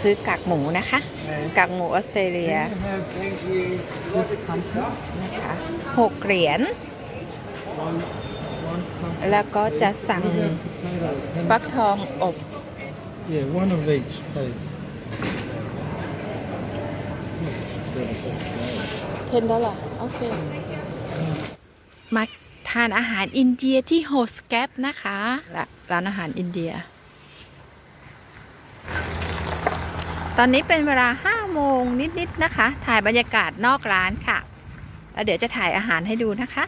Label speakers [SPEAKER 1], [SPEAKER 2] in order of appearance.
[SPEAKER 1] ซื้อกากหมูนะคะ กากหมูออสเตรเลีย
[SPEAKER 2] have thank you this company
[SPEAKER 1] นะคะหกเหรียญ
[SPEAKER 2] one one company
[SPEAKER 1] แล้วก็จะสั่ง
[SPEAKER 2] potatoes
[SPEAKER 1] ฟักทองอบ
[SPEAKER 2] yeah one of each please
[SPEAKER 1] เทนดอลลาร์โอเคมาทานอาหารอินเดียที่โฮสแกปนะคะละร้านอาหารอินเดีย ตอนนี้เป็นเวลา5โมงนิดๆนะคะ ถ่ายบรรยากาศนอกร้านค่ะแล้วเดี๋ยวจะถ่ายอาหารให้ดูนะคะ